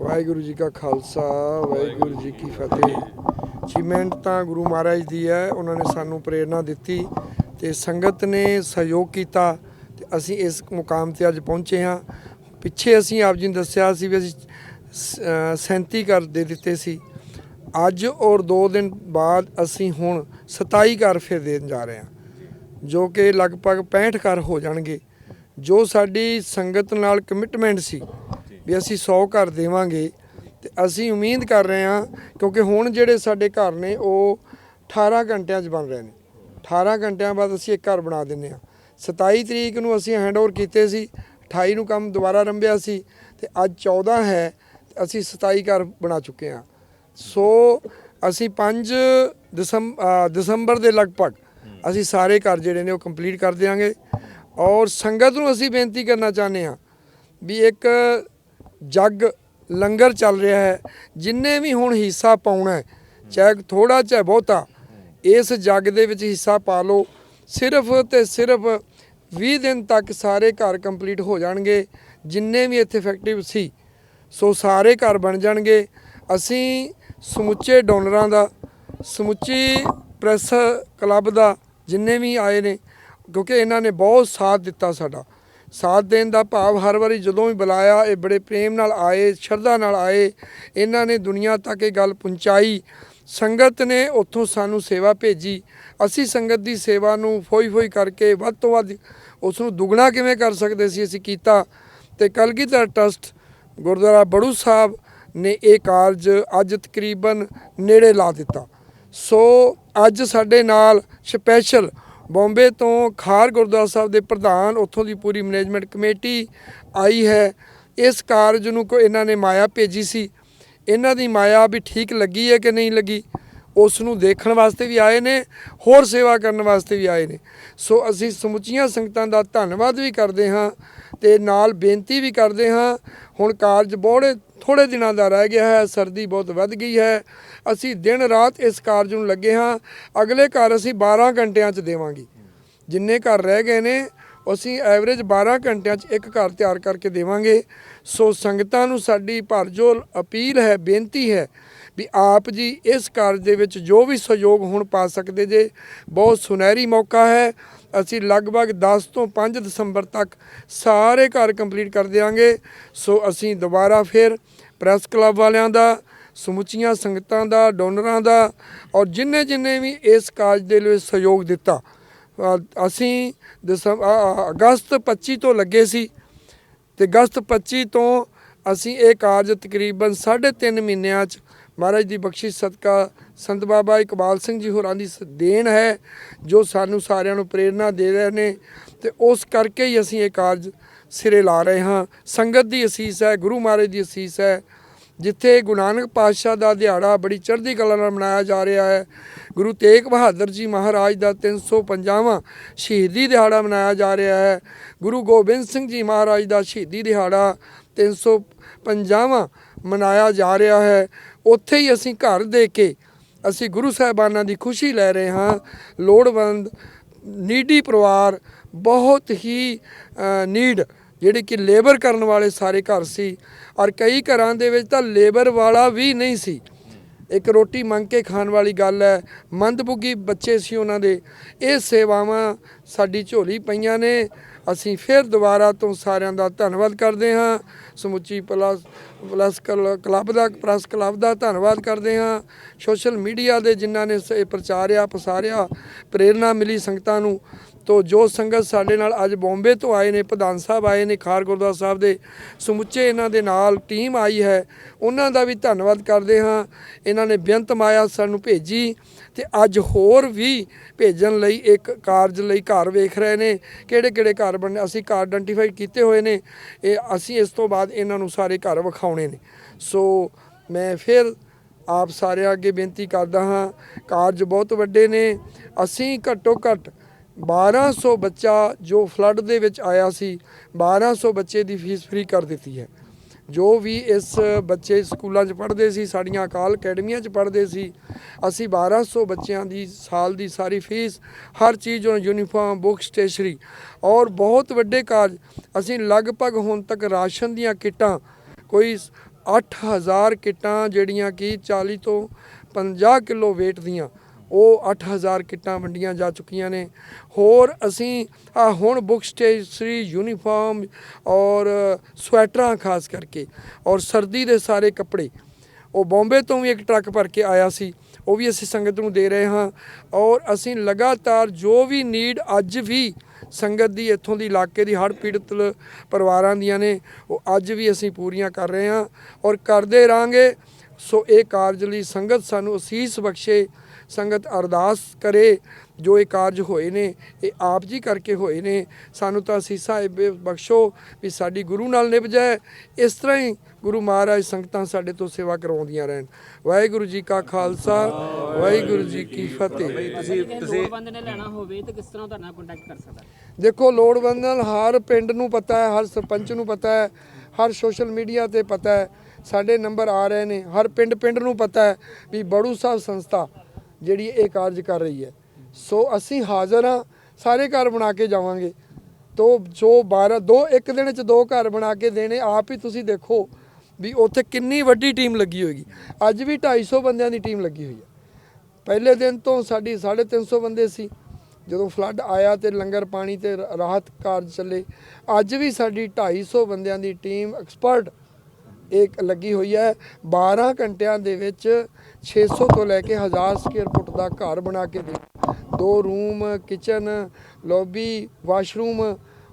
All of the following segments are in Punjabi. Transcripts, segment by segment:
ਵਾਹਿਗੁਰੂ ਜੀ ਕਾ ਖਾਲਸਾ, ਵਾਹਿਗੁਰੂ ਜੀ ਕੀ ਫਤਿਹ। ਸੀਮੈਂਟ ਤਾਂ ਗੁਰੂ ਮਹਾਰਾਜ ਦੀ ਹੈ, ਉਹਨਾਂ ਨੇ ਸਾਨੂੰ ਪ੍ਰੇਰਣਾ ਦਿੱਤੀ ਤੇ ਸੰਗਤ ਨੇ ਸਹਿਯੋਗ ਕੀਤਾ ਤੇ ਅਸੀਂ ਇਸ ਮੁਕਾਮ ਤੇ ਅੱਜ ਪਹੁੰਚੇ ਹਾਂ। ਪਿੱਛੇ ਅਸੀਂ ਆਪ ਜੀ ਨੂੰ ਦੱਸਿਆ ਸੀ ਵੀ ਅਸੀਂ ਸ- ਅਹ 37 ਘਰ ਦੇ ਦਿੱਤੇ ਸੀ। ਅੱਜ ਔਰ 2 ਦਿਨ ਬਾਅਦ ਅਸੀਂ ਹੁਣ 27 ਘਰ ਫਿਰ ਦੇਣ ਜਾ ਰਹੇ ਹਾਂ, ਜੋ ਕਿ ਲਗਭਗ 65 ਘਰ ਹੋ ਜਾਣਗੇ। ਜੋ ਸਾਡੀ ਸੰਗਤ ਨਾਲ ਕਮਿਟਮੈਂਟ ਸੀ ਵੀ ਅਸੀਂ 100 ਘਰ ਦੇਵਾਂਗੇ ਤੇ ਅਸੀਂ ਉਮੀਦ ਕਰ ਰਹੇ ਹਾਂ ਕਿਉਂਕਿ ਹੁਣ ਜਿਹੜੇ ਸਾਡੇ ਘਰ ਨੇ ਉਹ 18 ਘੰਟਿਆਂ 'ਚ ਬਣ ਰਹੇ ਨੇ। 18 ਘੰਟਿਆਂ ਬਾਅਦ ਅਸੀਂ ਇੱਕ ਘਰ ਬਣਾ ਦਿੰਨੇ ਆ 27 ਤਰੀਕ ਨੂੰ ਅਸੀਂ ਹੈਂਡਓਵਰ ਕੀਤੇ ਸੀ 28 ਨੂੰ ਕੰਮ ਦੁਬਾਰਾ ਰੰਭਿਆ ਸੀ ਤੇ ਅੱਜ 14 ਹੈ, ਅਸੀਂ 27 ਘਰ ਬਣਾ ਚੁੱਕੇ ਹਾਂ। ਸੋ ਅਸੀਂ 5 ਦਸੰਬਰ ਦਸੰਬਰ ਦੇ ਲਗਭਗ ਅਸੀਂ ਸਾਰੇ ਘਰ ਜਿਹੜੇ ਨੇ ਉਹ ਕੰਪਲੀਟ ਕਰ ਦਿਆਂਗੇ। ਔਰ ਸੰਗਤ ਨੂੰ ਅਸੀਂ ਬੇਨਤੀ ਕਰਨਾ ਚਾਹੁੰਦੇ ਹਾਂ ਵੀ ਇੱਕ ਜੱਗ ਲੰਗਰ ਚੱਲ ਰਿਹਾ ਹੈ, ਜਿੰਨੇ ਵੀ ਹੁਣ ਹਿੱਸਾ ਪਾਉਣਾ ਚਾਹੇ ਥੋੜਾ ਚਾਹੇ ਬਹੁਤਾ, ਇਸ ਜੱਗ ਦੇ ਵਿੱਚ ਹਿੱਸਾ ਪਾ ਲਓ। ਸਿਰਫ ਤੇ ਸਿਰਫ 20 ਦਿਨ ਤੱਕ ਸਾਰੇ ਘਰ ਕੰਪਲੀਟ ਹੋ ਜਾਣਗੇ, ਜਿੰਨੇ ਵੀ ਇੱਥੇ ਇਫੈਕਟਿਵ ਸੀ, ਸੋ ਸਾਰੇ ਘਰ ਬਣ ਜਾਣਗੇ। ਅਸੀਂ ਸਮੁੱਚੇ ਡੋਨਰਾਂ ਦਾ, ਸਮੁੱਚੀ ਪ੍ਰੈਸ ਕਲੱਬ ਦਾ ਜਿੰਨੇ ਵੀ ਆਏ ਨੇ, ਕਿਉਂਕਿ ਇਹਨਾਂ ਨੇ ਬਹੁਤ ਸਾਥ ਦਿੱਤਾ ਸਾਡਾ। ਸਾਥ ਦੇਣ ਦਾ ਭਾਵ ਹਰ ਵਾਰੀ ਜਦੋਂ ਵੀ ਬੁਲਾਇਆ, ਇਹ ਬੜੇ ਪ੍ਰੇਮ ਨਾਲ ਆਏ, ਸ਼ਰਧਾ ਨਾਲ ਆਏ। ਇਹਨਾਂ ਨੇ ਦੁਨੀਆ ਤੱਕ ਇਹ ਗੱਲ ਪਹੁੰਚਾਈ। ਸੰਗਤ ਨੇ ਉੱਥੋਂ ਸਾਨੂੰ ਸੇਵਾ ਭੇਜੀ। ਅਸੀਂ ਸੰਗਤ ਦੀ ਸੇਵਾ ਨੂੰ ਫੋਈ ਫੋਈ ਕਰਕੇ ਵੱਧ ਤੋਂ ਵੱਧ ਉਸ ਨੂੰ ਦੁੱਗਣਾ ਕਿਵੇਂ ਕਰ ਸਕਦੇ ਸੀ ਅਸੀਂ ਕੀਤਾ। ਤੇ ਕਲਗੀਧਰ ਟਰਸਟ, ਗੁਰਦੁਆਰਾ ਬੜੂ ਸਾਹਿਬ ਨੇ ਇਹ ਕਾਰਜ ਅੱਜ ਤਕਰੀਬਨ ਨੇੜੇ ਲਾ ਦਿੱਤਾ। ਸੋ ਅੱਜ ਸਾਡੇ ਨਾਲ ਸਪੈਸ਼ਲ ਬੰਬੇ ਤੋਂ ਖਾਰ ਗੁਰਦੁਆਰਾ ਸਾਹਿਬ ਦੇ ਪ੍ਰਧਾਨ, ਉੱਥੋਂ ਦੀ ਪੂਰੀ ਮੈਨੇਜਮੈਂਟ ਕਮੇਟੀ ਆਈ ਹੈ। ਇਸ ਕਾਰਜ ਨੂੰ ਕੋ ਇਹਨਾਂ ਨੇ ਮਾਇਆ ਭੇਜੀ ਸੀ। ਇਹਨਾਂ ਦੀ ਮਾਇਆ ਵੀ ਠੀਕ ਲੱਗੀ ਹੈ ਕਿ ਨਹੀਂ ਲੱਗੀ? ਉਸ ਨੂੰ ਦੇਖਣ ਵਾਸਤੇ ਵੀ ਆਏ ਨੇ, ਹੋਰ ਸੇਵਾ ਕਰਨ ਵਾਸਤੇ ਵੀ ਆਏ ਨੇ। ਸੋ ਅਸੀਂ ਸਮੁੱਚੀਆਂ ਸੰਗਤਾਂ ਦਾ ਧੰਨਵਾਦ ਵੀ ਕਰਦੇ ਹਾਂ ਤੇ ਨਾਲ ਬੇਨਤੀ ਵੀ ਕਰਦੇ ਹਾਂ, ਹੁਣ ਕਾਰਜ ਬੋੜੇ ਥੋੜੇ ਦਿਨਾਂ ਦਾ ਰਹਿ ਗਿਆ ਹੈ, ਸਰਦੀ ਬਹੁਤ ਵੱਧ ਗਈ ਹੈ। ਅਸੀਂ ਦਿਨ ਰਾਤ ਇਸ ਕਾਰਜ ਨੂੰ ਲੱਗੇ ਹਾਂ। ਅਗਲੇ ਘਰ ਅਸੀਂ 12 ਘੰਟਿਆਂ 'ਚ ਦੇਵਾਂਗੇ। ਜਿੰਨੇ ਘਰ ਰਹਿ ਗਏ ਨੇ, ਅਸੀਂ ਐਵਰੇਜ 12 ਘੰਟਿਆਂ 'ਚ ਇੱਕ ਘਰ ਤਿਆਰ ਕਰਕੇ ਦੇਵਾਂਗੇ। ਸੋ ਸੰਗਤਾਂ ਨੂੰ ਸਾਡੀ ਭਰਜੋਲ ਅਪੀਲ ਹੈ, ਬੇਨਤੀ ਹੈ ਵੀ ਆਪ ਜੀ ਇਸ ਕਾਰਜ ਦੇ ਵਿੱਚ ਜੋ ਵੀ ਸਹਿਯੋਗ ਹੁਣ ਪਾ ਸਕਦੇ ਜੇ, ਬਹੁਤ ਸੁਨਹਿਰੀ ਮੌਕਾ ਹੈ। ਅਸੀਂ ਲਗਭਗ 10 ਤੋਂ 5 ਦਸੰਬਰ ਤੱਕ ਸਾਰੇ ਘਰ ਕੰਪਲੀਟ ਕਰ ਦਿਆਂਗੇ। ਸੋ ਅਸੀਂ ਦੁਬਾਰਾ ਫਿਰ ਪ੍ਰੈਸ ਕਲੱਬ ਵਾਲਿਆਂ ਦਾ, ਸਮੁੱਚੀਆਂ ਸੰਗਤਾਂ ਦਾ, ਡੋਨਰਾਂ ਦਾ ਔਰ ਜਿੰਨੇ ਜਿੰਨੇ ਵੀ ਇਸ ਕਾਰਜ ਦੇ ਲਈ ਸਹਿਯੋਗ ਦਿੱਤਾ। ਅਸੀਂ ਦਸੰ- ਅਗਸਤ 25 ਤੋਂ ਲੱਗੇ ਸੀ ਤੇ ਅਗਸਤ 25 ਤੋਂ ਅਸੀਂ ਇਹ ਕਾਰਜ ਤਕਰੀਬਨ 3.5 ਮਹੀਨਿਆਂ 'ਚ ਮਹਾਰਾਜ ਦੀ ਬਖਸ਼ਿਸ਼ ਸਦਕਾ ਸੰਤ ਬਾਬਾ ਇਕਬਾਲ ਸਿੰਘ ਜੀ ਹੋਰਾਂ ਦੀ ਸ- ਦੇਣ ਹੈ, ਜੋ ਸਾਨੂੰ ਸਾਰਿਆਂ ਨੂੰ ਪ੍ਰੇਰਣਾ ਦੇ ਰਹੇ ਨੇ ਤੇ ਉਸ ਕਰਕੇ ਹੀ ਅਸੀਂ ਇਹ ਕਾਰਜ ਸਿਰੇ ਲਾ ਰਹੇ ਹਾਂ। ਸੰਗਤ ਦੀ ਅਸੀਸ ਹੈ, ਗੁਰੂ ਮਹਾਰਾਜ ਦੀ ਅਸੀਸ ਹੈ, ਜਿੱਥੇ ਗੁਰੂ ਨਾਨਕ ਪਾਤਸ਼ਾਹ ਦਾ ਦਿਹਾੜਾ ਬੜੀ ਚੜ੍ਹਦੀ ਕਲਾ ਨਾਲ ਮਨਾਇਆ ਜਾ ਰਿਹਾ ਹੈ। ਗੁਰੂ ਤੇਗ ਬਹਾਦਰ ਜੀ ਮਹਾਰਾਜ ਦਾ 350ਵਾਂ ਸ਼ਹੀਦੀ ਦਿਹਾੜਾ ਮਨਾਇਆ ਜਾ ਰਿਹਾ ਹੈ। ਗੁਰੂ ਗੋਬਿੰਦ ਸਿੰਘ ਜੀ ਮਹਾਰਾਜ ਦਾ ਸ਼ਹੀਦੀ ਦਿਹਾੜਾ 350ਵਾਂ ਮਨਾਇਆ ਜਾ ਰਿਹਾ ਹੈ। ਉੱਥੇ ਹੀ ਅਸੀਂ ਘਰ ਦੇ ਕੇ ਅਸੀਂ ਗੁਰੂ ਸਾਹਿਬਾਨਾਂ ਦੀ ਖੁਸ਼ੀ ਲੈ ਰਹੇ ਹਾਂ। ਲੋੜਵੰਦ, ਨੀਡੀ ਪਰਿਵਾਰ ਬਹੁਤ ਹੀ ਨੀਡ ਜਿਹੜੇ ਕਿ ਲੇਬਰ ਕਰਨ ਵਾਲੇ ਸਾਰੇ ਘਰ ਸੀ। ਔਰ ਕਈ ਘਰਾਂ ਦੇ ਵਿੱਚ ਤਾਂ ਲੇਬਰ ਵਾਲਾ ਵੀ ਨਹੀਂ ਸੀ। ਇੱਕ ਰੋਟੀ ਮੰਗ ਕੇ ਖਾਣ ਵਾਲੀ ਗੱਲ ਹੈ, ਮੰਦਭੁਗੀ ਬੱਚੇ ਸੀ ਉਹਨਾਂ ਦੇ। ਇਹ ਸੇਵਾਵਾਂ ਸਾਡੀ ਝੋਲੀ ਪਈਆਂ ਨੇ। ਅਸੀਂ ਫਿਰ ਦੁਬਾਰਾ ਤੋਂ ਸਾਰਿਆਂ ਦਾ ਧੰਨਵਾਦ ਕਰਦੇ ਹਾਂ। ਸਮੁੱਚੀ ਪਲਸ ਪਲਸ ਕਲ- ਕਲੱਬ ਦਾ ਪ੍ਰੈਸ ਕਲੱਬ ਦਾ ਧੰਨਵਾਦ ਕਰਦੇ ਹਾਂ। ਸੋਸ਼ਲ ਮੀਡੀਆ ਦੇ ਜਿਨ੍ਹਾਂ ਨੇ ਸ- ਇਹ ਪ੍ਰਚਾਰਿਆ, ਪਸਾਰਿਆ, ਪ੍ਰੇਰਣਾ ਮਿਲੀ ਸੰਗਤਾਂ ਨੂੰ। ਤੋ ਜੋ ਸੰਗਤ ਸਾਡੇ ਨਾਲ ਅੱਜ ਬੰਬੇ ਤੋਂ ਆਏ ਨੇ, ਪ੍ਰਧਾਨ ਸਾਹਿਬ ਆਏ ਨੇ, ਖਾਰ ਗੁਰਦੁਆਰਾ ਸਾਹਿਬ ਦੇ ਸਮੁੱਚੇ ਇਹਨਾਂ ਦੇ ਨਾਲ ਟੀਮ ਆਈ ਹੈ, ਉਹਨਾਂ ਦਾ ਵੀ ਧੰਨਵਾਦ ਕਰਦੇ ਹਾਂ। ਇਹਨਾਂ ਨੇ ਬੇਅੰਤ ਮਾਇਆ ਸਾਨੂੰ ਭੇਜੀ ਤੇ ਅੱਜ ਹੋਰ ਵੀ ਭੇਜਣ ਲਈ ਇੱਕ ਕਾਰਜ ਲਈ ਘਰ ਵੇਖ ਰਹੇ ਨੇ। ਕਿਹੜੇ ਕਿਹੜੇ ਘਰ ਬਣਨੇ? ਅਸੀਂ ਘਰ ਆਇਡੈਂਟੀਫਾਈ ਕੀਤੇ ਹੋਏ ਨੇ। ਇਹ ਅਸੀਂ ਇਸ ਤੋਂ ਬਾਅਦ ਇਹਨਾਂ ਨੂੰ ਸਾਰੇ ਘਰ ਵਿਖਾਉਣੇ ਨੇ। ਸੋ ਮੈਂ ਫਿਰ ਆਪ ਸਾਰਿਆਂ ਅੱਗੇ ਬੇਨਤੀ ਕਰਦਾ ਹਾਂ, ਕਾਰਜ ਬਹੁਤ ਵੱਡੇ ਨੇ। ਅਸੀਂ ਘੱਟੋ ਘੱਟ 1200 ਬੱਚਾ ਜੋ ਫਲੱਡ ਦੇ ਵਿੱਚ ਆਇਆ ਸੀ 1200 ਬੱਚੇ ਦੀ ਫੀਸ ਫ੍ਰੀ ਕਰ ਦਿੱਤੀ ਹੈ। ਜੋ ਵੀ ਇਸ ਬੱਚੇ ਸਕੂਲਾਂ 'ਚ ਪੜ੍ਹਦੇ ਸੀ, ਸਾਡੀਆਂ ਅਕਾਲ ਅਕੈਡਮੀਆਂ 'ਚ ਪੜ੍ਹਦੇ ਸੀ, ਅਸੀਂ 1200 ਬੱਚਿਆਂ ਦੀ ਸਾਲ ਦੀ ਸਾਰੀ ਫੀਸ, ਹਰ ਚੀਜ਼ ਉਹਨਾਂ ਯੂਨੀਫਾਰਮ ਬੁੱਕ ਸਟੇਸ਼ਨਰੀ ਔਰ ਬਹੁਤ ਵੱਡੇ ਕਾਰਜ, ਅਸੀਂ ਲਗਭਗ ਹੁਣ ਤੱਕ ਰਾਸ਼ਨ ਦੀਆਂ ਕਿੱਟਾਂ, ਕੋਈ 8000 ਕਿੱਟਾਂ ਜਿਹੜੀਆਂ ਕਿ 40 ਤੋਂ 50 ਕਿਲੋ weight ਦੀਆਂ ਉਹ 8000 ਕਿੱਟਾਂ ਵੰਡੀਆਂ ਜਾ ਚੁੱਕੀਆਂ ਨੇ। ਹੋਰ ਅਸੀਂ ਆਹ ਹੁਣ ਬੁੱਕ ਸਟੇਸ਼ਨਰੀ ਯੂਨੀਫਾਰਮ ਔਰ ਸਵੈਟਰਾਂ ਖਾਸ ਕਰਕੇ ਔਰ ਸਰਦੀ ਦੇ ਸਾਰੇ ਕੱਪੜੇ। ਉਹ ਬੰਬੇ ਤੋਂ ਵੀ ਇੱਕ ਟਰੱਕ ਭਰ ਕੇ ਆਇਆ ਸੀ, ਉਹ ਵੀ ਅਸੀਂ ਸੰਗਤ ਨੂੰ ਦੇ ਰਹੇ ਹਾਂ ਔਰ ਅਸੀਂ ਲਗਾਤਾਰ ਜੋ ਵੀ ਨੀਡ ਅੱਜ ਵੀ ਸੰਗਤ ਦੀ ਇੱਥੋਂ ਦੀ ਇਲਾਕੇ ਦੀ ਹੜ੍ਹ ਪੀੜਤ ਪਰਿਵਾਰਾਂ ਦੀਆਂ ਨੇ, ਉਹ ਅੱਜ ਵੀ ਅਸੀਂ ਪੂਰੀਆਂ ਕਰ ਰਹੇ ਹਾਂ ਔਰ ਕਰਦੇ ਰਾਂਗੇ ਸੋ ਇਹ ਕਾਰਜ ਲਈ ਸੰਗਤ ਸਾਨੂੰ ਅਸੀਸ ਬਖਸ਼ੇ ਸੰਗਤ ਅਰਦਾਸ ਕਰੇ ਜੋ ਇਹ ਕਾਰਜ ਹੋਏ ਨੇ ਇਹ ਆਪ ਜੀ ਕਰਕੇ ਹੋਏ ਨੇ ਸਾਨੂੰ ਤਾਂ ਅਸੀਸਾਂ ਬਖਸ਼ੋ ਵੀ ਸਾਡੀ ਗੁਰੂ ਨਾਲ ਨਿਭ ਜਾਏ। ਇਸ ਤਰ੍ਹਾਂ ਹੀ ਗੁਰੂ ਮਹਾਰਾਜ ਸੰਗਤਾਂ ਸਾਡੇ ਤੋਂ ਸੇਵਾ ਕਰਵਾਉਂਦੀਆਂ ਰਹਿਣ। ਵਾਹਿਗੁਰੂ ਜੀ ਕਾ ਖਾਲਸਾ ਵਾਹਿਗੁਰੂ ਜੀ ਕੀ ਫਤਿਹ। ਤੁਸੀਂ ਤੁਸੀਂ ਲੋੜਵੰਦ ਨੇ ਲੈਣਾ ਹੋਵੇ ਤੇ ਕਿਸ ਤਰ੍ਹਾਂ ਤੁਹਾਡੇ ਨਾਲ ਕੰਟੈਕਟ ਕਰ ਸਕਦਾ? ਦੇਖੋ ਲੋੜਵੰਦ ਨਾਲ ਹਰ ਪਿੰਡ ਨੂੰ ਪਤਾ ਹੈ ਹਰ ਸਰਪੰਚ ਨੂੰ ਪਤਾ ਹੈ ਹਰ ਸੋਸ਼ਲ ਮੀਡੀਆ ਤੇ ਪਤਾ ਹੈ। ਸਾਡੇ ਨੰਬਰ ਆ ਰਹੇ ਨੇ। ਹਰ ਪਿੰਡ ਪਿੰਡ ਨੂੰ ਪਤਾ ਹੈ ਵੀ ਬੜੂ ਸਾਹਿਬ ਸੰਸਥਾ ਜਿਹੜੀ ਇਹ ਕਾਰਜ ਕਰ ਰਹੀ ਹੈ। ਸੋ ਅਸੀਂ ਹਾਜ਼ਰ ਹਾਂ, ਸਾਰੇ ਘਰ ਬਣਾ ਕੇ ਜਾਵਾਂਗੇ। ਤੋ ਜੋ 12 ਦੋ, ਇੱਕ ਦਿਨ ਚ ਦੋ ਘਰ ਬਣਾ ਕੇ ਦੇਣੇ, ਆਪ ਹੀ ਤੁਸੀਂ ਦੇਖੋ ਵੀ ਉੱਥੇ ਕਿੰਨੀ ਵੱਡੀ ਟੀਮ ਲੱਗੀ ਹੋਏਗੀ। ਅੱਜ ਵੀ 250 ਬੰਦਿਆਂ ਦੀ ਟੀਮ ਲੱਗੀ ਹੋਈ ਹੈ। ਪਹਿਲੇ ਦਿਨ ਤੋਂ ਸਾਡੀ 350 ਬੰਦੇ ਸੀ। ਜਦੋਂ ਫਲੱਡ ਆਇਆ ਤੇ ਲੰਗਰ ਪਾਣੀ ਤੇ ਰਾਹਤ ਕਾਰਜ ਚੱਲੇ। ਅੱਜ ਵੀ ਸਾਡੀ 250 ਬੰਦਿਆਂ ਦੀ ਟੀਮ ਐਕਸਪਰਟ ਇਹ ਲੱਗੀ ਹੋਈ ਹੈ। 12 ਘੰਟਿਆਂ ਦੇ ਵਿੱਚ 600 ਤੋਂ ਲੈ ਕੇ 1000 ਸਕੁਅਰ ਫੁੱਟ ਦਾ ਘਰ ਬਣਾ ਕੇ ਦੇ ਦੋ ਰੂਮ ਕਿਚਨ ਲੌਬੀ ਵਾਸ਼ਰੂਮ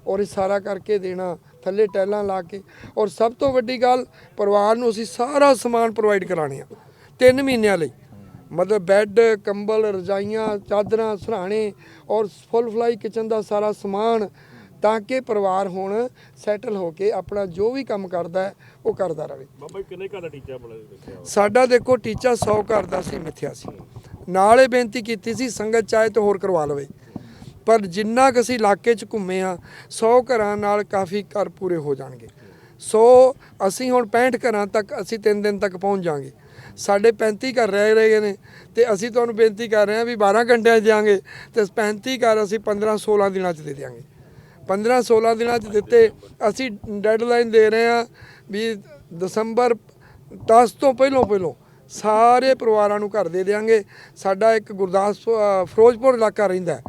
ਔਰ ਇਹ ਸਾਰਾ ਕਰਕੇ ਦੇਣਾ। ਥੱਲੇ ਟੈਲਾਂ ਲਾ ਕੇ। ਔਰ ਸਭ ਤੋਂ ਵੱਡੀ ਗੱਲ, ਪਰਿਵਾਰ ਨੂੰ ਅਸੀਂ ਸਾਰਾ ਸਮਾਨ ਪ੍ਰੋਵਾਈਡ ਕਰਾਣੇ ਆ 3 ਮਹੀਨਿਆਂ ਲਈ। ਮਤਲਬ ਬੈੱਡ ਕੰਬਲ, ਰਜਾਈਆਂ, ਚਾਦਰਾਂ, ਸਰਾਣੇ ਔਰ ਫੁੱਲ ਫਲਾਈ ਕਿਚਨ ਦਾ ਸਾਰਾ ਸਮਾਨ ਤਾਂ ਕਿ ਪਰਿਵਾਰ ਹੁਣ ਸੈਟਲ ਹੋ ਕੇ ਆਪਣਾ ਜੋ ਵੀ ਕੰਮ ਕਰਦਾ ਉਹ ਕਰਦਾ ਰਹੇ। ਬਾਬਾ ਜੀ ਕਿੰਨੇ ਘਰ ਦਾ ਟੀਚਾ ਬਣਾ ਰੱਖਿਆ ਸਾਡਾ ਦੇਖੋ ਟੀਚਾ 100 ਘਰ ਦਾ ਸੀ ਮਿੱਥਿਆ ਸੀ। ਨਾਲ ਬੇਨਤੀ ਕੀਤੀ ਸੀ ਸੰਗਤ ਚਾਹੇ ਤਾਂ ਹੋਰ ਕਰਵਾ ਲਵੇ। ਪਰ ਜਿੰਨਾ ਕੁ ਅਸੀਂ ਇਲਾਕੇ 'ਚ ਘੁੰਮੇ ਆ 100 ਘਰਾਂ ਨਾਲ ਕਾਫੀ ਘਰ ਪੂਰੇ ਹੋ ਜਾਣਗੇ। ਸੋ ਅਸੀਂ ਹੁਣ 65 ਘਰਾਂ ਤੱਕ ਅਸੀਂ 3 ਦਿਨ ਤੱਕ ਪਹੁੰਚ ਜਾਾਂਗੇ ਸਾਡੇ 35 ਘਰ ਰਹਿ ਰਹੇ ਨੇ ਤੇ ਅਸੀਂ ਤੁਹਾਨੂੰ ਬੇਨਤੀ ਕਰ ਰਹੇ ਹਾਂ ਵੀ 12 ਘੰਟਿਆਂ 'ਚ ਦਿਆਂਗੇ ਤੇ 35 ਘਰ ਅਸੀਂ 15 16 ਦਿਨਾਂ 'ਚ ਦੇ ਦਿਆਂਗੇ। 15 16 ਦਿਨਾਂ 'ਚ ਦਿੱਤੇ। ਅਸੀਂ ਡੈਡਲਾਈਨ ਦੇ ਰਹੇ ਹਾਂ ਵੀ ਦਸੰਬਰ 10 ਤੋਂ ਪਹਿਲੋਂ ਪਹਿਲੋਂ ਸਾਰੇ ਪਰਿਵਾਰਾਂ ਨੂੰ ਘਰ ਦੇ ਦੇਵਾਂਗੇ ਸਾਡਾ ਇੱਕ ਗੁਰਦਾਸਪੁਰ ਅ, ਫਿਰੋਜ਼ਪੁਰ ਇਲਾਕਾ ਰਹਿੰਦਾ।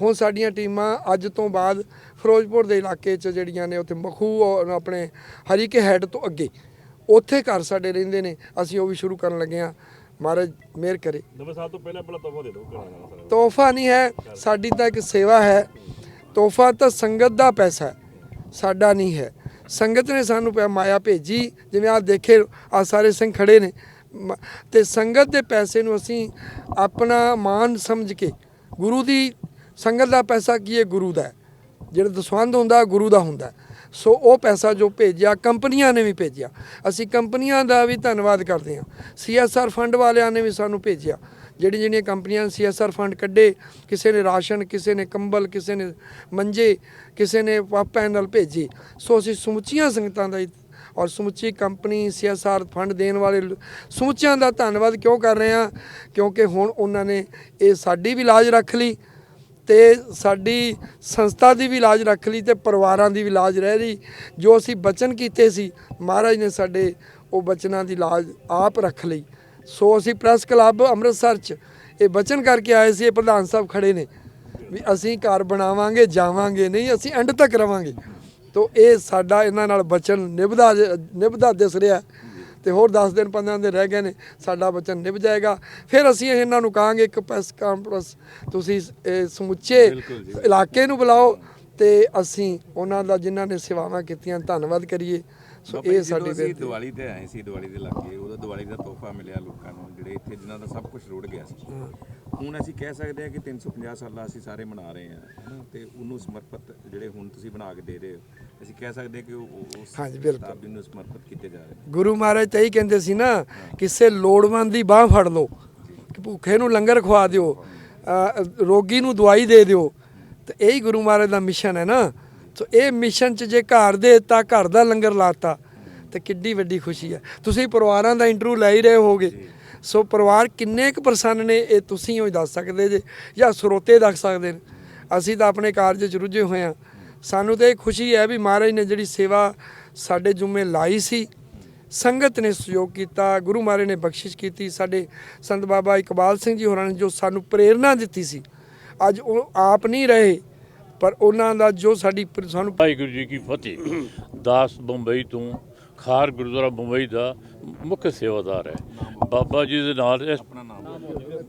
ਹੁਣ ਸਾਡੀਆਂ ਟੀਮਾਂ ਅੱਜ ਤੋਂ ਬਾਅਦ ਫਿਰੋਜ਼ਪੁਰ ਦੇ ਇਲਾਕੇ 'ਚ ਜਿਹੜੀਆਂ ਨੇ ਉੱਥੇ ਮਖੂ ਆਪਣੇ ਹਰੀਕੇ ਹੈਡ ਤੋਂ ਅੱਗੇ ਉੱਥੇ ਘਰ ਸਾਡੇ ਰਹਿੰਦੇ ਨੇ। ਅਸੀਂ ਉਹ ਵੀ ਸ਼ੁਰੂ ਕਰਨ ਲੱਗੇ ਹਾਂ। ਮਹਾਰਾਜ ਮਿਹਰ ਕਰੇ। ਨਵੇਂ ਸਾਲ ਤੋਂ ਪਹਿਲਾਂ ਪਹਿਲਾਂ ਤੋਹਫਾ ਦੇ ਦਿਓ ਤੋਹਫਾ ਨਹੀਂ ਹੈ ਸਾਡੀ ਤਾਂ ਇੱਕ ਸੇਵਾ ਹੈ। ਤੋਹਫਾ ਤਾਂ ਸੰਗਤ ਦਾ ਪੈਸਾ ਹੈ, ਸਾਡਾ ਨਹੀਂ ਹੈ। ਸੰਗਤ ਨੇ ਸਾਨੂੰ ਪਿਆ ਮਾਇਆ ਭੇਜੀ, ਜਿਵੇਂ ਆ ਦੇਖੇ ਆ ਸਾਰੇ ਸਿੰਘ ਖੜੇ ਨੇ। ਮ- ਤੇ ਸੰਗਤ ਦੇ ਪੈਸੇ ਨੂੰ ਅਸੀਂ ਆਪਣਾ ਮਾਨ ਸਮਝ ਕੇ, ਗੁਰੂ ਦੀ ਸੰਗਤ ਦਾ ਪੈਸਾ ਕੀ ਹੈ? ਗੁਰੂ ਦਾ ਜਿਹੜਾ ਦਸਵੰਧ ਹੁੰਦਾ, ਗੁਰੂ ਦਾ ਹੁੰਦਾ ਸੋ ਉਹ ਪੈਸਾ ਜੋ ਭੇਜਿਆ, ਕੰਪਨੀਆਂ ਨੇ ਵੀ ਭੇਜਿਆ। ਅਸੀਂ ਕੰਪਨੀਆਂ ਦਾ ਵੀ ਧੰਨਵਾਦ ਕਰਦੇ ਹਾਂ। ਸੀਐਸਆਰ ਫੰਡ ਵਾਲਿਆਂ ਨੇ ਵੀ ਸਾਨੂੰ ਭੇਜਿਆ। ਜਿਹੜੀ ਜਿਹੜੀਆਂ ਕੰਪਨੀਆਂ ਨੇ ਸੀਐਸਆਰ ਫੰਡ ਕੱਢੇ, ਕਿਸੇ ਨੇ ਰਾਸ਼ਨ, ਕਿਸੇ ਨੇ ਕੰਬਲ, ਕਿਸੇ ਨੇ ਮੰਜੇ, ਕਿਸੇ ਨੇ ਪ- ਪੈਨਲ ਭੇਜੇ। ਸੋ ਅਸੀਂ ਸਮੁੱਚੀਆਂ ਸੰਗਤਾਂ ਦਾ ਔਰ ਸਮੁੱਚੀ ਕੰਪਨੀ ਸੀਐਸਆਰ ਫੰਡ ਦੇਣ ਵਾਲੇ ਸਮੁੱਚਿਆਂ ਦਾ ਧੰਨਵਾਦ ਕਿਉਂ ਕਰ ਰਹੇ ਹਾਂ? ਕਿਉਂਕਿ ਹੁਣ ਉਹਨਾਂ ਨੇ ਇਹ ਸਾਡੀ ਵੀ ਲਾਜ ਰੱਖ ਲਈ ਤੇ ਸਾਡੀ ਸੰਸਥਾ ਦੀ ਵੀ ਇਲਾਜ ਰੱਖ ਲਈ ਤੇ ਪਰਿਵਾਰਾਂ ਦੀ ਵੀ ਇਲਾਜ ਰਹਿ ਰਹੀ। ਜੋ ਅਸੀਂ ਬਚਨ ਕੀਤੇ ਸੀ, ਮਹਾਰਾਜ ਨੇ ਸਾਡੇ ਉਹ ਬਚਨਾਂ ਦੀ ਇਲਾਜ ਆਪ ਰੱਖ ਲਈ। ਸੋ ਅਸੀਂ ਪ੍ਰੈਸ ਕਲੱਬ ਅੰਮ੍ਰਿਤਸਰ 'ਚ ਇਹ ਬਚਨ ਕਰਕੇ ਆਏ ਸੀ ਇਹ ਪ੍ਰਧਾਨ ਸਾਹਿਬ ਖੜੇ ਨੇ ਵੀ ਅਸੀਂ ਘਰ ਬਣਾਵਾਂਗੇ ਜਾਵਾਂਗੇ ਨਹੀਂ ਅਸੀਂ ਐਂਡ ਤੱਕ ਰਵਾਂਗੇ। ਤੋ ਇਹ ਸਾਡਾ ਇਹਨਾਂ ਨਾਲ ਬਚਨ ਨਿਭਦਾ ਨਿਭਦਾ ਦਿਸ ਰਿਹਾ ਤੇ ਹੋਰ 10 ਦਿਨ 15 ਦਿਨ ਰਹਿ ਗਏ ਨੇ ਸਾਡਾ ਬਚਨ ਨਿਭ ਜਾਏਗਾ। ਫਿਰ ਅਸੀਂ ਇਹਨਾਂ ਨੂੰ ਕਹਾਂਗੇ ਇੱਕ ਪ੍ਰੈਸ ਕਾਨਫਰੰਸ ਤੁਸੀਂ ਸਮੁੱਚੇ ਇਲਾਕੇ ਨੂੰ ਬੁਲਾਓ ਤੇ ਅਸੀਂ ਉਹਨਾਂ ਦਾ ਜਿਨ੍ਹਾਂ ਨੇ ਸੇਵਾਵਾਂ ਕੀਤੀਆਂ ਧੰਨਵਾਦ ਕਰੀਏ। ਸੋ ਇਹ ਸਾਡੀ ਅਸੀਂ ਬੇਨਤੀ ਦੀਵਾਲੀ ਤੇ ਆਏ ਸੀ ਦੀਵਾਲੀ ਦੇ ਲਾਗੇ ਉਹਦਾ ਦੀਵਾਲੀ ਦਾ ਤੋਹਫਾ ਮਿਲਿਆ ਲੋਕਾਂ ਨੂੰ ਜਿਹੜੇ ਇੱਥੇ ਜਿਨ੍ਹਾਂ ਦਾ ਸਭ ਕੁਝ ਰੁੜ ਗਿਆ ਸੀ। ਹੁਣ ਅਸੀਂ ਕਹਿ ਸਕਦੇ ਹਾਂ ਕਿ 350 ਸਾਲਾ ਅਸੀਂ ਸਾਰੇ ਮਨਾ ਰਹੇ ਹਾਂ ਤੇ ਉਹਨੂੰ ਸਮਰਪਿਤ ਜਿਹੜੇ ਹੁਣ ਤੁਸੀਂ ਬਣਾ ਕੇ ਦੇ ਰਹੇ ਹੋ ਅਸੀਂ ਕਹਿ ਸਕਦੇ ਹਾਂ ਕਿ ਉਹ ਉਹ- ਉਸ ਹਾਂਜੀ, ਬਿਲਕੁਲ। ਸ਼ਤਾਬਦੀ ਨੂੰ ਸਮਰਪਿਤ ਕੀਤੇ ਜਾ ਰਹੇ ਨੇ। ਗੁਰੂ ਮਹਾਰਾਜ ਤਾਂ ਇਹੀ ਕਹਿੰਦੇ ਸੀ ਨਾ ਕਿਸੇ ਲੋੜਵੰਦ ਦੀ ਬਾਹ ਫੜ ਲਓ ਕਿ ਭੁੱਖੇ ਨੂੰ ਲੰਗਰ ਖਵਾ ਦਿਓ ਅ, ਰੋਗੀ ਨੂੰ ਦਵਾਈ ਦੇ ਦਿਓ ਤੇ ਇਹੀ ਗੁਰੂ ਮਹਾਰਾਜ ਦਾ ਮਿਸ਼ਨ ਹੈ ਨਾ ਸੋ ਇਹ ਮਿਸ਼ਨ 'ਚ ਜੇ ਘਰ ਦੇ ਦਿੱਤਾ ਘਰ ਦਾ ਲੰਗਰ ਲਾਤਾ ਤੇ ਕਿੱਡੀ ਵੱਡੀ ਖੁਸ਼ੀ ਹੈ। ਤੁਸੀਂ ਪਰਿਵਾਰਾਂ ਦਾ ਇੰਟਰਵਿਊ ਲੈ ਹੀ ਰਹੇ ਹੋਗੇ ਸੋ ਪਰਿਵਾਰ ਕਿੰਨੇ ਕੁ ਪ੍ਰਸੰਨ ਨੇ ਇਹ ਤੁਸੀਂ ਹੀ ਦੱਸ ਸਕਦੇ ਜੇ ਜਾਂ ਸਰੋਤੇ ਦੱਸ ਸਕਦੇ ਨੇ। ਅਸੀਂ ਤਾਂ ਆਪਣੇ ਕਾਰਜ 'ਚ ਰੁੱਝੇ ਹੋਏ ਹਾਂ। ਸਾਨੂੰ ਤਾਂ ਇਹ ਖੁਸ਼ੀ ਹੈ ਵੀ ਮਹਾਰਾਜ ਨੇ ਜਿਹੜੀ ਸੇਵਾ ਸਾਡੇ ਜੁਮੇ ਲਾਈ ਸੀ ਸੰਗਤ ਨੇ ਸਹਿਯੋਗ ਕੀਤਾ ਗੁਰੂ ਮਹਾਰਾਜ ਨੇ ਬਖਸ਼ਿਸ਼ ਕੀਤੀ। ਸਾਡੇ ਸੰਤ ਬਾਬਾ ਇਕਬਾਲ ਸਿੰਘ ਜੀ ਹੋਰਾਂ ਨੇ ਜੋ ਸਾਨੂੰ ਪ੍ਰੇਰਣਾ ਦਿੱਤੀ ਸੀ ਅੱਜ ਉਹ ਆਪ ਨਹੀਂ ਰਹੇ ਪਰ ਉਹਨਾਂ ਦਾ ਜੋ ਸਾਡੀ ਪ੍ਰ- ਸਾਨੂੰ ਵਾਹਿਗੁਰੂ ਜੀ ਕੀ ਫਤਿਹ। ਦਾਸ ਬੰਬਈ ਤੋਂ ਖਾਰ ਗੁਰਦੁਆਰਾ ਬੰਬਈ ਦਾ ਮੁੱਖ ਸੇਵਾਦਾਰ ਹੈ। ਬਾਬਾ ਜੀ ਦੇ ਨਾਲ ਇਸ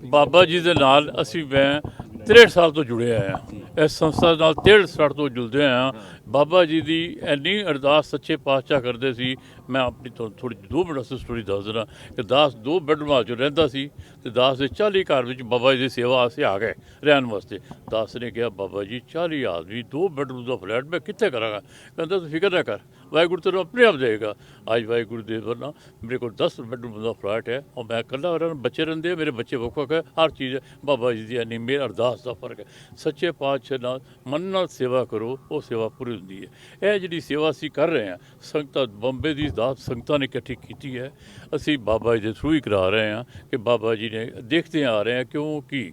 ਬਾਬਾ ਜੀ ਦੇ ਨਾਲ ਅਸੀਂ ਮੈਂ 63 ਸਾਲ ਤੋਂ ਜੁੜਿਆ ਆ ਇਸ ਸੰਸਥਾ ਨਾਲ 63 ਸਾਲ ਤੋਂ ਜੁੜਦੇ ਆ ਬਾਬਾ ਜੀ ਦੀ ਇੰਨੀ ਅਰਦਾਸ ਸੱਚੇ ਪਾਤਸ਼ਾਹ ਕਰਦੇ ਸੀ। ਮੈਂ ਆਪਣੀ ਤੁਹਾਨੂੰ ਥੋੜੀ ਦੋ ਮਿੰਟ ਵਾਸਤੇ ਸਟੋਰੀ ਦੱਸ ਦਿੰਦਾ। ਕਿ ਦਾਸ ਦੋ ਬੈਡਰੂਮਾਂ 'ਚ ਰਹਿੰਦਾ ਸੀ ਤੇ ਦਾਸ ਦੇ 40 ਘਰ ਵਿੱਚ ਬਾਬਾ ਜੀ ਦੀ ਸੇਵਾ ਵਾਸਤੇ ਆ ਗਏ ਰਹਿਣ ਵਾਸਤੇ। ਦਾਸ ਨੇ ਕਿਹਾ, ਬਾਬਾ ਜੀ 40 ਆਦਮੀ, ਦੋ ਬੈਡਰੂਮ ਦਾ ਫਲੈਟ ਮੈਂ ਕਿੱਥੇ ਕਰਾਂਗਾ? ਕਹਿੰਦਾ, ਤੂੰ ਫਿਕਰ ਨਾ ਕਰ, ਵਾਹਿਗੁਰੂ ਤੈਨੂੰ ਆਪਣੇ ਆਪ ਦੇਗਾ ਅੱਜ ਵਾਹਿਗੁਰੂ ਦੇ ਵਰਨਾ ਮੇਰੇ ਕੋਲ 10 ਬੈਡਰੂਮ ਦਾ ਫਲੈਟ ਹੈ ਔਰ ਮੈਂ ਇਕੱਲਾ ਰਹਿਣ ਬੱਚੇ ਰਹਿੰਦੇ ਆ, ਮੇਰੇ ਬੱਚੇ ਵੱਖ ਵੱਖ ਹੈ ਹਰ ਚੀਜ਼ ਬਾਬਾ ਜੀ ਦੀ ਇੰਨੀ ਮੇਰ ਅਰਦਾਸ ਦਾ ਫ਼ਰਕ ਹੈ। ਸੱਚੇ ਪਾਤਸ਼ਾਹ ਨਾਲ ਮਨ ਨਾਲ ਸੇਵਾ ਕਰੋ ਉਹ ਸੇਵਾ ਪੂਰੀ ਹੁੰਦੀ ਹੈ। ਇਹ ਜਿਹੜੀ ਸੇਵਾ ਅਸੀਂ ਕਰ ਰਹੇ ਹਾਂ ਸੰਗਤਾਂ ਬੰਬੇ ਦੀ ਦਾਤ ਸੰਗਤਾਂ ਨੇ ਇਕੱਠੀ ਕੀਤੀ ਹੈ। ਅਸੀਂ ਬਾਬਾ ਜੀ ਦੇ ਥਰੂ ਹੀ ਕਰਾ ਰਹੇ ਹਾਂ ਕਿ ਬਾਬਾ ਜੀ ਨੇ ਦੇਖਦੇ ਆ ਰਹੇ ਹਾਂ ਕਿਉਂਕਿ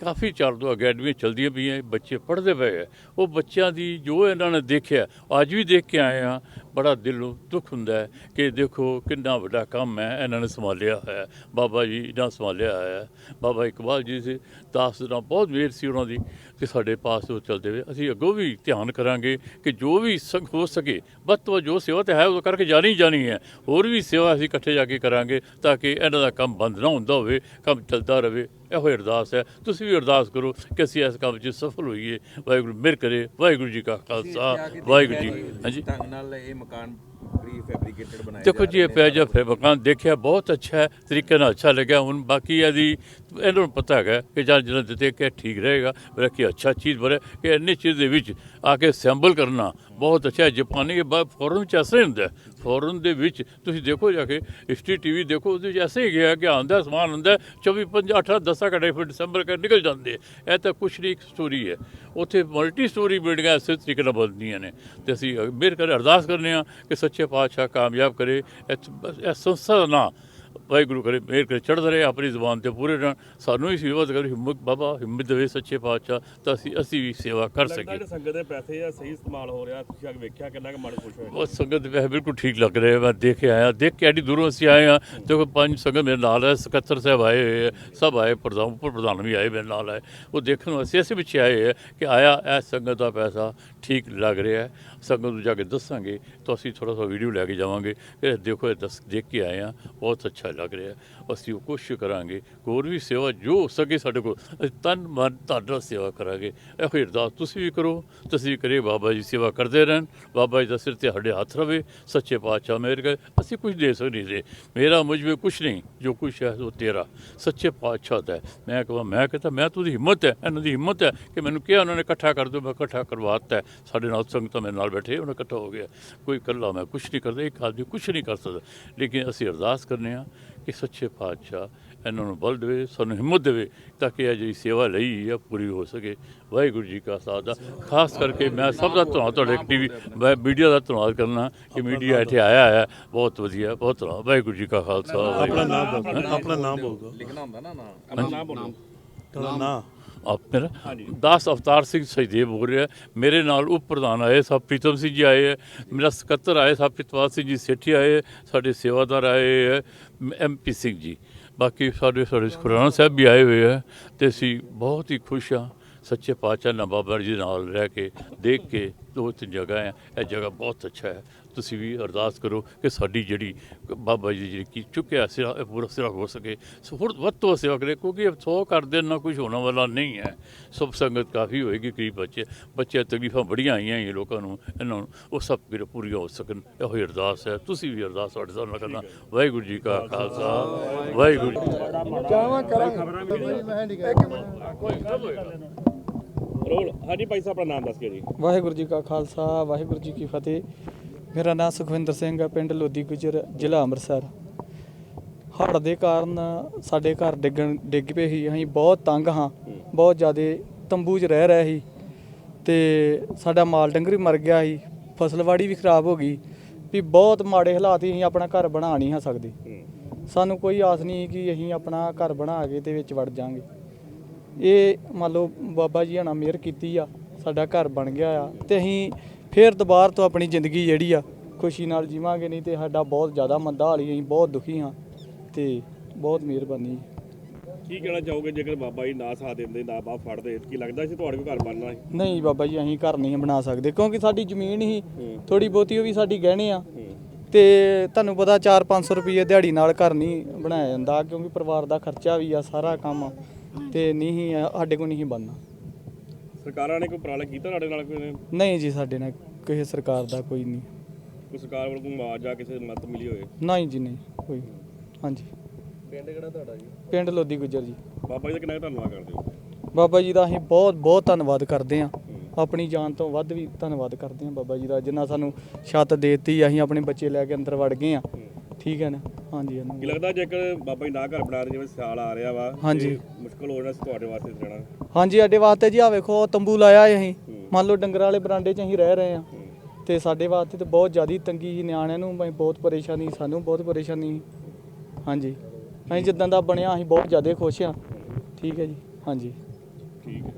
ਕਾਫੀ ਚਾਰ ਤੋਂ ਅਕੈਡਮੀਆਂ ਚਲਦੀਆਂ ਪਈਆਂ ਬੱਚੇ ਪੜ੍ਹਦੇ ਪਏ ਹੈ। ਉਹ ਬੱਚਿਆਂ ਦੀ ਜੋ ਇਹਨਾਂ ਨੇ ਦੇਖਿਆ ਅੱਜ ਵੀ ਦੇਖ ਕੇ ਆਏ ਆ ਬੜਾ ਦਿਲ ਨੂੰ ਦੁੱਖ ਹੁੰਦਾ ਹੈ ਕਿ ਦੇਖੋ ਕਿੰਨਾ ਵੱਡਾ ਕੰਮ ਹੈ ਇਹਨਾਂ ਨੇ ਸੰਭਾਲਿਆ ਹੋਇਆ ਹੈ। ਬਾਬਾ ਜੀ ਨੇ ਸੰਭਾਲਿਆ ਹੋਇਆ ਹੈ। ਬਾਬਾ ਇਕਬਾਲ ਜੀ ਸੀ ਦਾਸ ਦਾ ਬਹੁਤ ਮਿਹਰ ਸੀ ਉਹਨਾਂ ਦੀ ਕਿ ਸਾਡੇ ਪਾਸ ਉਹ ਚੱਲਦੇ ਹੋਏ ਅਸੀਂ ਅੱਗੋਂ ਵੀ ਧਿਆਨ ਕਰਾਂਗੇ ਕਿ ਜੋ ਵੀ ਸੰਗ ਹੋ ਸਕੇ ਵੱਧ ਤੋਂ ਜੋ ਸੇਵਾ ਤੇ ਹੈ ਉਹ ਕਰਕੇ ਜਾਣੀ ਜਾਣੀ ਹੈ। ਹੋਰ ਵੀ ਸੇਵਾ ਅਸੀਂ ਇਕੱਠੇ ਜਾ ਕੇ ਕਰਾਂਗੇ ਤਾਂ ਕਿ ਇਹਨਾਂ ਦਾ ਕੰਮ ਬੰਦ ਨਾ ਹੁੰਦਾ ਹੋਵੇ ਕੰਮ ਚੱਲਦਾ ਰਹੇ ਇਹੋ ਅਰਦਾਸ ਹੈ। ਤੁਸੀਂ ਵੀ ਅਰਦਾਸ ਕਰੋ ਕਿ ਅਸੀਂ ਇਸ ਕੰਮ 'ਚ ਸਫਲ ਹੋਈਏ। ਵਾਹਿਗੁਰੂ ਮਿਹਰ ਕਰੇ। ਵਾਹਿਗੁਰੂ ਜੀ ਕਾ ਖਾਲਸਾ। ਵਾਹਿਗੁਰੂ ਜੀ ਹਾਂਜੀ। ਢੰਗ ਨਾਲ ਇਹ ਮਕਾਨ ਪ੍ਰੀ ਫੈਬਰੀਕੇਟਡ ਬਣਾਇਆ ਦੇਖੋ ਜੀ ਇਹ ਪਿਆ ਜਦ ਫਿਰ ਮਕਾਨ ਦੇਖਿਆ ਬਹੁਤ ਅੱਛਾ ਹੈ ਤਰੀਕੇ ਨਾਲ ਅੱਛਾ ਲੱਗਿਆ। ਹੁਣ ਬਾਕੀ ਇਹਦੀ ਇਹਨਾਂ ਨੂੰ ਪਤਾ ਹੈਗਾ ਕਿ ਜਾਂ ਜਿਹਨਾਂ ਦਿੱਤੇ ਕਿ ਠੀਕ ਰਹੇਗਾ ਕੀ ਅੱਛਾ ਚੀਜ਼ ਬਣੇ ਕਿ ਇੰਨੀ ਚੀਜ਼ ਦੇ ਵਿੱਚ ਆ ਕੇ ਅਸੈਂਬਲ ਕਰਨਾ। ਬਹੁਤ ਅੱਛਾ ਹੈ। ਜਾਪਾਨੀ ਕੇ ਬਾਅਦ ਫੋਰਨ ਚ ਐਸਾ ਹੀ। ਹੁੰਦਾ ਫੋਰਨ ਦੇ ਵਿੱਚ ਤੁਸੀਂ ਦੇਖੋ ਜਾ ਕੇ ਹਿਸਟਰੀ ਟੀਵੀ ਦੇਖੋ, ਉਹਦੇ ਵਿੱਚ ਐਸੇ ਹੀ ਗਿਆ ਕਿ ਆਉਂਦਾ ਸਮਾਨ ਹੁੰਦਾ 24 5 18 10 ਘੰਟੇ ਫਿਰ ਦਸੰਬਰ ਕਰ ਨਿਕਲ ਜਾਂਦੇ ਇਹ ਤਾਂ ਕੁਛ ਨਹੀਂ, ਇੱਕ ਸਟੋਰੀ ਹੈ। ਉੱਥੇ ਮਲਟੀ ਸਟੋਰੀ ਬਿਲਡਿੰਗਾਂ ਇਸੇ ਤਰੀਕੇ ਨਾਲ ਬਣਦੀਆਂ ਨੇ। ਤੇ ਅਸੀਂ ਮਿਹਰ ਕਰ, ਅਰਦਾਸ ਕਰਨੇ ਆ ਕਿ ਸੱਚੇ ਪਾਤਸ਼ਾਹ ਕਾਮਯਾਬ ਕਰੇ। ਇਸ ਇਹ ਸੰਸਥਾ ਦਾ ਨਾਂ ਵਾਹਿਗੁਰੂ ਕਰੇ ਮਿਹਰ ਕਰੇ ਚੜ੍ਹਦੇ ਰਹੇ ਆਪਣੀ ਜ਼ੁਬਾਨ ਤੇ ਪੂਰੇ ਰਹਿਣ। ਸਾਨੂੰ ਹੀ ਸੇਵਾ ਕਰੇ ਹਿੰਮਤ ਬਾਬਾ ਹਿੰਮਤ ਦੇਵੇ ਸੱਚੇ ਪਾਤਸ਼ਾਹ ਤਾਂ ਅਸੀਂ ਅਸੀਂ ਵੀ ਸੇਵਾ ਕਰ ਸਕੀਏ। ਸੰਗਤ ਦੇ ਪੈਸੇ ਆ ਸਹੀ ਇਸਤੇਮਾਲ ਹੋ ਰਿਹਾ ਤੁਸੀਂ ਕੇ ਵੇਖਿਆ ਕਿੰਨਾ ਕੁ ਮਨ ਖੁਸ਼ ਹੋਇਆ। ਉਹ ਸੰਗਤ ਦੇ ਵੈਸੇ ਬਿਲਕੁਲ ਠੀਕ ਲੱਗ ਰਿਹਾ। ਮੈਂ ਦੇਖ ਕੇ ਆਇਆ ਦੇਖ ਕੇ ਐਡੀ ਦੂਰੋਂ ਅਸੀਂ ਆਏ ਆ। ਦੇਖੋ ਪੰਜ ਸੰਗਤ ਮੇਰੇ ਨਾਲ ਹੈ ਸਕੱਤਰ ਸਾਹਿਬ ਆਏ ਹੋਏ ਸਭ ਆਏ ਪ੍ਰਧਾਨ ਉਪ ਪ੍ਰਧਾਨ ਵੀ ਆਏ ਮੇਰੇ ਨਾਲ ਆਏ। ਉਹ ਦੇਖਣ ਵਾਸਤੇ ਅਸੀਂ ਪਿੱਛੇ ਆਏ ਹੈ ਕਿ ਆਇਆ ਇਹ ਸੰਗਤ ਦਾ ਪੈਸਾ ਠੀਕ ਲੱਗ ਰਿਹਾ ਹੈ। ਸੰਗਤ ਨੂੰ ਜਾ ਕੇ ਦੱਸਾਂਗੇ ਤਾਂ ਅਸੀਂ ਥੋੜਾ ਸਾ ਵੀਡੀਓ ਲੈ ਕੇ ਜਾਵਾਂਗੇ ਕਿ ਦੇਖੋ ਇਹ ਦੱਸ ਦੇਖ ਕੇ ਆਏ ਆ ਬਹੁਤ ਅੱਛਾ ਲੱਗ ਰਿਹਾ ਹੈ। ਅਸੀਂ ਉਹ ਕੋਸ਼ਿਸ਼ ਕਰਾਂਗੇ, ਹੋਰ ਵੀ ਸੇਵਾ ਜੋ ਹੋ ਸਕੇ ਸਾਡੇ ਕੋਲ, ਅਸੀਂ ਤਨ ਮਨ ਤੁਹਾਡਾ ਸੇਵਾ ਕਰਾਂਗੇ। ਇਹੋ ਹੀ ਅਰਦਾਸ ਤੁਸੀਂ ਵੀ ਕਰੋ, ਤੁਸੀਂ ਵੀ ਕਰੇ ਬਾਬਾ ਜੀ ਸੇਵਾ ਕਰਦੇ ਰਹਿਣ, ਬਾਬਾ ਜੀ ਦਾ ਸਿਰ ਤੇ ਸਾਡੇ ਹੱਥ ਰਵੇ, ਸੱਚੇ ਪਾਤਸ਼ਾਹ ਮੇਰ ਕਰ, ਅਸੀਂ ਕੁਝ ਦੇ ਸਕਦੇ ਨਹੀਂ ਮੇਰਾ ਮੁਝ ਵਿੱਚ ਕੁਝ ਨਹੀਂ, ਜੋ ਕੁਛ ਹੈ ਉਹ ਤੇਰਾ। ਸੱਚੇ ਪਾਤਸ਼ਾਹ ਦਾ ਹੈ। ਮੈਂ ਕਹਾਂ, ਮੈਂ ਕਹਿੰਦਾ ਮੈਂ ਤੂੰ ਦੀ ਹਿੰਮਤ ਹੈ, ਇਹਨਾਂ ਦੀ ਹਿੰਮਤ ਹੈ ਕਿ ਮੈਨੂੰ ਕਿਹਾ ਉਹਨਾਂ ਨੇ ਇਕੱਠਾ ਕਰ ਦਿਓ, ਮੈਂ ਇਕੱਠਾ ਕਰਵਾਤਾ ਹੈ। ਸਾਡੇ ਨਾਲ ਸੰਗਤਾਂ ਮੇਰੇ ਨਾਲ ਬੈਠੇ, ਉਹਨਾਂ ਇਕੱਠਾ ਹੋ ਗਿਆ। ਕੋਈ ਇਕੱਲਾ ਮੈਂ ਕੁਝ ਨਹੀਂ ਕਰਦਾ, ਇੱਕ ਆਦਮੀ ਕੁਝ ਨਹੀਂ ਕਰ ਸਕਦਾ। ਲੇਕਿਨ ਅਸੀਂ ਅਰਦਾਸ ਕਰਨੇ ਆ ਕਿ ਸੱਚੇ ਪਾਤਸ਼ਾਹ ਇਹਨਾਂ ਨੂੰ ਬਲ ਦੇਵੇ ਸਾਨੂੰ ਹਿੰਮਤ ਦੇਵੇ ਤਾਂ ਕਿ ਇਹ ਜਿਹੜੀ ਸੇਵਾ ਲਈ ਹੈ ਪੂਰੀ ਹੋ ਸਕੇ। ਵਾਹਿਗੁਰੂ ਜੀ ਕਾ ਖਾਲਸਾ ਖਾਸ ਕਰਕੇ ਮੈਂ ਸਭ ਦਾ ਧੰਨਵਾਦ ਤੁਹਾਡੇ ਟੀਵੀ ਮੈਂ ਮੀਡੀਆ ਦਾ ਧੰਨਵਾਦ ਕਰਨਾ ਕਿ ਮੀਡੀਆ ਇੱਥੇ ਆਇਆ ਹੈ। ਬਹੁਤ ਵਧੀਆ ਬਹੁਤ ਧੰਨਵਾਦ। ਵਾਹਿਗੁਰੂ ਜੀ ਕਾ ਖਾਲਸਾ ਆਪਣਾ ਨਾਮ ਆਪਣਾ ਨਾਮ ਬੋਲ। ਦੋ ਲਿਖਣਾ ਹੁੰਦਾ ਨਾ ਨਾ। ਆਪਣਾ ਨਾਮ ਬੋਲੋ। ਤੁਹਾਡਾ ਨਾਮ। ਆਪ ਮੇਰਾ ਦਾਸ ਅਵਤਾਰ ਸਿੰਘ ਸਹੀਦੇਵ ਬੋਲ ਰਿਹਾ ਮੇਰੇ ਨਾਲ ਉਪ ਪ੍ਰਧਾਨ ਆਏ ਸਭ ਪ੍ਰੀਤਮ ਸਿੰਘ ਜੀ ਆਏ ਹੈ ਮੇਰਾ ਸਕੱਤਰ ਆਏ ਸਭ ਪ੍ਰਿਤਵਾਲ ਸਿੰਘ ਜੀ ਸੇਠੀ ਆਏ ਹੈ, ਸਾਡੇ ਸੇਵਾਦਾਰ ਆਏ ਹੈ ਐਮਪੀ ਸਿੰਘ ਜੀ। ਬਾਕੀ ਸਾਡੇ ਸਾਡੇ ਖੁਰਾਨਾ ਸਾਹਿਬ ਵੀ ਆਏ ਹੋਏ ਹੈ ਤੇ ਅਸੀਂ ਬਹੁਤ ਹੀ ਖੁਸ਼ ਹਾਂ ਸੱਚੇ ਪਾਤਸ਼ਾਹ ਨਾਲ ਬਾਬਾ ਜੀ ਨਾਲ ਰਹਿ ਕੇ ਦੇਖ ਕੇ ਦੋ ਤਿੰਨ ਜਗ੍ਹਾ ਹੈ ਇਹ ਜਗ੍ਹਾ ਬਹੁਤ ਅੱਛਾ ਹੈ। ਤੁਸੀਂ ਵੀ ਅਰਦਾਸ ਕਰੋ ਕਿ ਸਾਡੀ ਜਿਹੜੀ ਬਾਬਾ ਜੀ ਜਿਹੜੀ ਕੀ ਚੁੱਕਿਆ ਸਿਰਾ ਇਹ ਪੂਰਾ ਸਿਰਾ ਹੋ ਸਕੇ। ਸੋ ਹੋਰ ਵੱਧ ਤੋਂ ਸੇਵਾ ਕਰੇ ਕਿਉਂਕਿ ਇਹ ਸੌ ਕਰ ਦੇਣ ਨਾਲ ਕੁਝ ਹੋਣ ਵਾਲਾ ਨਹੀਂ ਹੈ। ਸਭ ਸੰਗਤ ਕਾਫੀ ਹੋਏਗੀ ਕਈ ਬੱਚੇ ਬੱਚੇ ਤਕਲੀਫਾਂ ਬੜੀਆਂ ਆਈਆਂ ਇਹ ਲੋਕਾਂ ਨੂੰ ਇਹਨਾਂ ਨੂੰ। ਉਹ ਸਭ ਕਿਰੇ ਪੂਰੀਆਂ ਹੋ ਸਕਣ। ਇਹੋ ਹੀ ਅਰਦਾਸ ਹੈ। ਤੁਸੀਂ ਵੀ ਅਰਦਾਸ ਸਾਡੇ ਨਾਲ ਕਰਨਾ ਵਾਹਿਗੁਰੂ ਜੀ ਕਾ ਖਾਲਸਾ। ਵਾਹਿਗੁਰੂ ਜੀ ਜਾਵਾਂ ਕਰਾਂਗੇ ਰੋਲ ਹਾਂਜੀ ਭਾਈ ਸਾਹਿਬ ਆਪਣਾ ਨਾਮ ਦੱਸ ਕੇ ਜੀ। ਵਾਹਿਗੁਰੂ ਜੀ ਕਾ ਖਾਲਸਾ ਵਾਹਿਗੁਰੂ ਜੀ ਕੀ ਫਤਿਹ। ਮੇਰਾ ਨਾਮ ਸੁਖਵਿੰਦਰ ਸਿੰਘ ਹੈ, ਪਿੰਡ ਲੋਦੀ ਗੁਜਰ, ਜ਼ਿਲ੍ਹਾ ਅੰਮ੍ਰਿਤਸਰ। ਹੜ੍ਹ ਦੇ ਕਾਰਨ ਸਾਡੇ ਘਰ ਡਿੱਗਣ, ਡਿੱਗ ਪਏ ਸੀ। ਅਸੀਂ ਬਹੁਤ ਤੰਗ ਹਾਂ, ਬਹੁਤ ਜ਼ਿਆਦਾ ਤੰਬੂ 'ਚ ਰਹਿ ਰਹੇ ਸੀ ਤੇ ਸਾਡਾ ਮਾਲ ਡੰਗਰ ਵੀ ਮਰ ਗਿਆ ਸੀ ਫਸਲਵਾੜੀ ਵੀ ਖਰਾਬ ਹੋ ਗਈ ਵੀ ਬਹੁਤ ਮਾੜੇ ਹਾਲਾਤ ਹੀ ਅਸੀਂ ਆਪਣਾ ਘਰ ਬਣਾ ਨਹੀਂ ਹਾਂ ਸਕਦੇ। ਸਾਨੂੰ ਕੋਈ ਆਸ ਨਹੀਂ ਕਿ ਅਸੀਂ ਆਪਣਾ ਘਰ ਬਣਾ ਕੇ ਤੇ ਵਿੱਚ ਵੜ ਜਾਾਂਗੇ ਇਹ ਮੰਨ ਲਓ ਬਾਬਾ ਜੀ ਹਣਾ ਮਿਹਰ ਕੀਤੀ ਆ, ਸਾਡਾ ਘਰ ਬਣ ਗਿਆ ਆ ਤੇ ਅਸੀਂ ਫੇਰ ਦੁਬਾਰ ਤੋਂ ਆਪਣੀ ਜ਼ਿੰਦਗੀ ਜਿਹੜੀ ਆ ਖੁਸ਼ੀ ਨਾਲ ਜੀਵਾਂਗੇ ਨਹੀਂ ਤੇ ਸਾਡਾ ਬਹੁਤ ਜ਼ਿਆਦਾ ਮੰਦਾ ਹਾਲ ਹੀ ਅਸੀਂ ਬਹੁਤ ਦੁਖੀ ਹਾਂ ਤੇ ਬਹੁਤ ਮਿਹਰਬਾਨੀ। ਕੀ ਕਹਿਣਾ ਚਾਹੋਗੇ ਜੇਕਰ ਬਾਬਾ ਜੀ ਨਾ ਸਾਥ ਦਿੰਦੇ ਨਾ ਬਾਹ ਫੜਦੇ ਕੀ ਲੱਗਦਾ ਸੀ ਤੁਹਾਡੇ ਕੋਲ ਘਰ ਬਣਨਾ ਸੀ? ਨਹੀਂ ਬਾਬਾ ਜੀ ਅਸੀਂ ਘਰ ਨਹੀਂ ਬਣਾ ਸਕਦੇ ਕਿਉਂਕਿ ਸਾਡੀ ਜ਼ਮੀਨ ਹੀ ਥੋੜੀ ਬਹੁਤੀ ਉਹ ਵੀ ਸਾਡੀ ਗਹਿਣੇ ਆ। ਤੇ ਤੁਹਾਨੂੰ ਪਤਾ 4-500 ਰੁਪਏ ਦਿਹਾੜੀ ਨਾਲ ਘਰ ਨਹੀਂ ਬਣਾਇਆ ਜਾਂਦਾ ਕਿਉਂਕਿ ਪਰਿਵਾਰ ਦਾ ਖਰਚਾ ਵੀ ਆ ਸਾਰਾ ਕੰਮ ਤੇ ਨਹੀਂ ਸਾਡੇ ਕੋਲ ਨਹੀਂ ਬਣਨਾ। ਸਰਕਾਰਾਂ ਨੇ ਕੋਈ ਉਪਰਾਲਾ ਕੀਤਾ ਤੁਹਾਡੇ ਨਾਲ ਕੋਈ? ਨਹੀਂ ਜੀ ਸਾਡੇ ਨਾਲ ਕਿਸੇ ਸਰਕਾਰ ਦਾ ਕੋਈ ਨਹੀਂ। ਕੋਈ ਸਰਕਾਰ ਵੱਲੋਂ ਕੋਈ ਮੁਆਵਜ਼ਾ ਕਿਸੇ ਮਦਦ ਮਿਲੀ ਹੋਵੇ? ਨਹੀਂ ਜੀ ਨਹੀਂ ਕੋਈ। ਹਾਂਜੀ। ਪਿੰਡ ਕਿਹੜਾ ਤੁਹਾਡਾ ਜੀ? ਪਿੰਡ ਲੋਦੀ ਗੁੱਜਰ ਜੀ। ਬਾਬਾ ਜੀ ਦਾ ਕਿੰਨਾ ਕੁ ਧੰਨਵਾਦ ਕਰਦੇ ਹੋ? ਬਾਬਾ ਜੀ ਦਾ ਅਸੀਂ ਬਹੁਤ ਬਹੁਤ ਧੰਨਵਾਦ ਕਰਦੇ ਹਾਂ। ਆਪਣੀ ਜਾਨ ਤੋਂ ਵੱਧ ਵੀ ਧੰਨਵਾਦ ਕਰਦੇ ਹਾਂ ਬਾਬਾ ਜੀ ਦਾ ਜਿਨ੍ਹਾਂ ਸਾਨੂੰ ਛੱਤ ਦੇਤੀ ਅਸੀਂ ਆਪਣੇ ਬੱਚੇ ਲੈ ਕੇ ਅੰਦਰ ਵੜ ਗਏ ਆ ਠੀਕ ਹੈ ਨਾ? ਹਾਂਜੀ ਲੱਗਦਾ ਜੇਕਰ ਬਾਬਾ ਜੀ ਨਾ ਘਰ ਬਣਾ ਦੇ ਜਿਵੇਂ ਸਿਆਲ ਆ ਰਿਹਾ ਵਾ ਹਾਂਜੀ। ਤੇ ਮੁਸ਼ਕਲ ਹੋ ਜਾਣਾ ਸੀ ਤੁਹਾਡੇ ਵਾਸਤੇ ਰਹਿਣਾ ਹਾਂਜੀ ਸਾਡੇ ਵਾਸਤੇ ਜੀ ਆ ਵੇਖੋ ਤੰਬੂ ਲਾਇਆ ਹੈ ਅਸੀਂ। ਮੰਨ ਲਓ ਡੰਗਰਾਂ ਵਾਲੇ ਬਰਾਂਡੇ 'ਚ ਅਸੀਂ ਰਹਿ ਰਹੇ ਹਾਂ। ਤੇ ਸਾਡੇ ਵਾਸਤੇ ਤਾਂ ਬਹੁਤ ਜ਼ਿਆਦਾ ਤੰਗੀ ਸੀ ਨਿਆਣਿਆਂ ਨੂੰ ਬਈ ਬਹੁਤ ਪਰੇਸ਼ਾਨੀ ਸਾਨੂੰ ਬਹੁਤ ਪਰੇਸ਼ਾਨੀ ਸੀ। ਹਾਂਜੀ। ਅਸੀਂ ਜਿੱਦਾਂ ਦਾ ਬਣਿਆ ਅਸੀਂ ਬਹੁਤ ਜ਼ਿਆਦਾ ਖੁਸ਼ ਹਾਂ। ਠੀਕ ਹੈ ਜੀ। ਹਾਂਜੀ। ਠੀਕ ਹੈ।